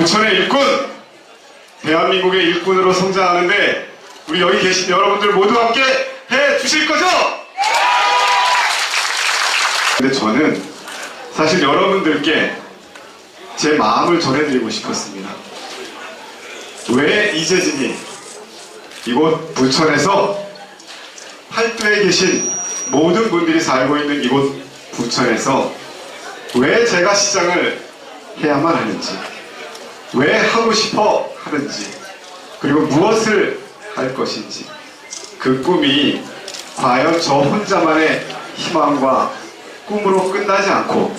부천의 일꾼, 대한민국의 일꾼으로 성장하는데 우리 여기 계신 여러분들 모두 함께 해 주실 거죠? 근데 저는 사실 여러분들께 제 마음을 전해드리고 싶었습니다. 왜 이재진이 이곳 부천에서 팔도에 계신 모든 분들이 살고 있는 이곳 부천에서 왜 제가 시장을 해야만 하는지, 왜 하고 싶어 하는지, 그리고 무엇을 할 것인지, 그 꿈이 과연 저 혼자만의 희망과 꿈으로 끝나지 않고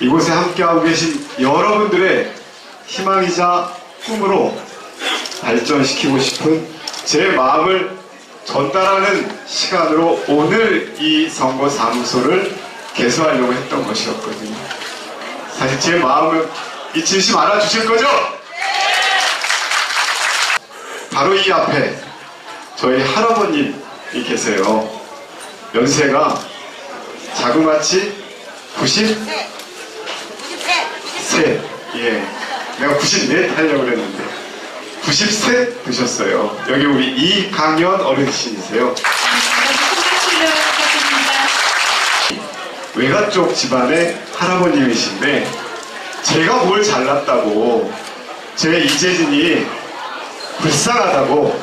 이곳에 함께하고 계신 여러분들의 희망이자 꿈으로 발전시키고 싶은 제 마음을 전달하는 시간으로 오늘 이 선거 사무소를 개소하려고 했던 것이었거든요. 사실 제 마음은 이 진심 알아주실 거죠? 바로 이 앞에 저희 할아버님이 계세요. 연세가 자그마치 90? 네. 3. 예. 내가 94 하려고 그랬는데. 93 드셨어요. 여기 우리 이강현 어르신이세요. 외가 쪽 집안의 할아버님이신데, 제가 뭘 잘났다고, 제 이재진이 불쌍하다고,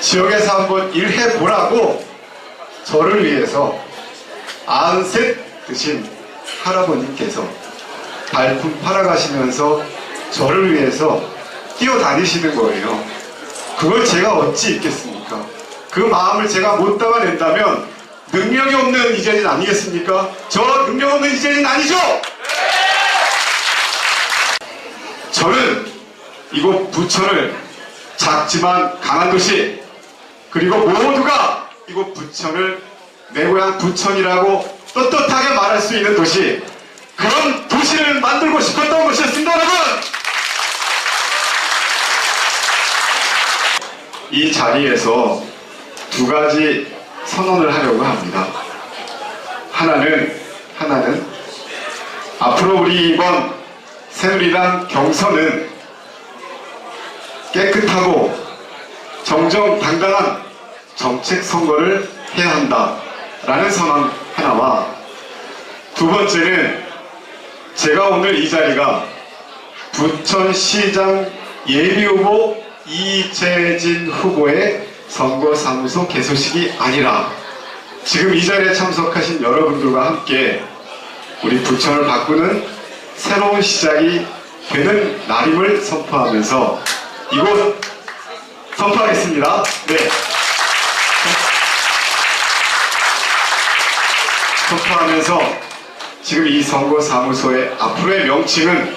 지역에서 한번 일해보라고, 저를 위해서 안셋 드신 할아버님께서 발품 팔아가시면서 저를 위해서 뛰어다니시는 거예요. 그걸 제가 어찌 있겠습니까? 그 마음을 제가 못 담아낸다면 능력이 없는 이재진 아니겠습니까? 저 능력 없는 이재진 아니죠? 저는 이곳 부천을 작지만 강한 도시 그리고 모두가 이곳 부천을 내 고향 부천이라고 떳떳하게 말할 수 있는 도시 그런 도시를 만들고 싶었던 것이었습니다 여러분! 이 자리에서 두 가지 선언을 하려고 합니다. 하나는 하나는 앞으로 우리 이번 새누리당 경선은 깨끗하고 정정당당한 정책 선거를 해야 한다라는 선언 하나와 두 번째는 제가 오늘 이 자리가 부천시장 예비후보 이재진 후보의 선거사무소 개소식이 아니라 지금 이 자리에 참석하신 여러분들과 함께 우리 부천을 바꾸는 새로운 시작이 되는 날임을 선포하면서 이곳 선포하겠습니다. 네. 선포하면서 지금 이 선거사무소의 앞으로의 명칭은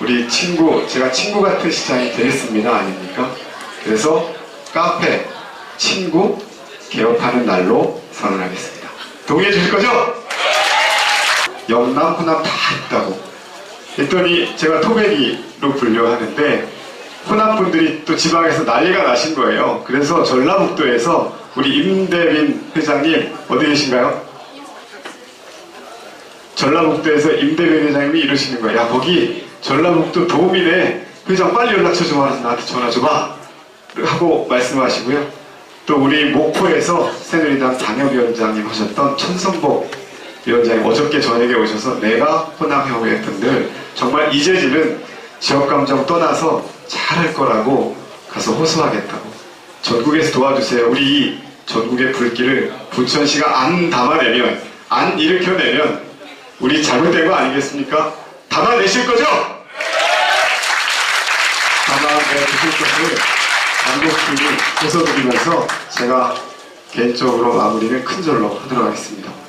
우리 친구, 제가 친구 같은 시장이 되겠습니다. 아닙니까? 그래서 카페 친구 개업하는 날로 선언하겠습니다. 동의해 주실 거죠? 영남, 호남 다 있다고. 했더니 제가 토백이로 분류하는데 호남 분들이 또 지방에서 난리가 나신 거예요. 그래서 전라북도에서 우리 임대빈 회장님 어디 계신가요? 전라북도에서 임대빈 회장님이 이러시는 거야. 야 거기 전라북도 도민의 회장 빨리 연락처 좀 와서 나한테 전화 줘봐. 하고 말씀하시고요. 또 우리 목포에서 새누리당 당협위원장님 하셨던 천성복 위원장님 어저께 저에게 오셔서 내가 호남형의 분들 정말 이재질은 지역감정 떠나서 잘할 거라고 가서 호소하겠다고 전국에서 도와주세요. 우리 이 전국의 불길을 부천시가 안 담아내면 안 일으켜내면 우리 잘못된 거 아니겠습니까? 담아내실 거죠? 담아내실 것을 간곡히 호소드리면서 제가 개인적으로 마무리는 큰 절로 하도록 하겠습니다.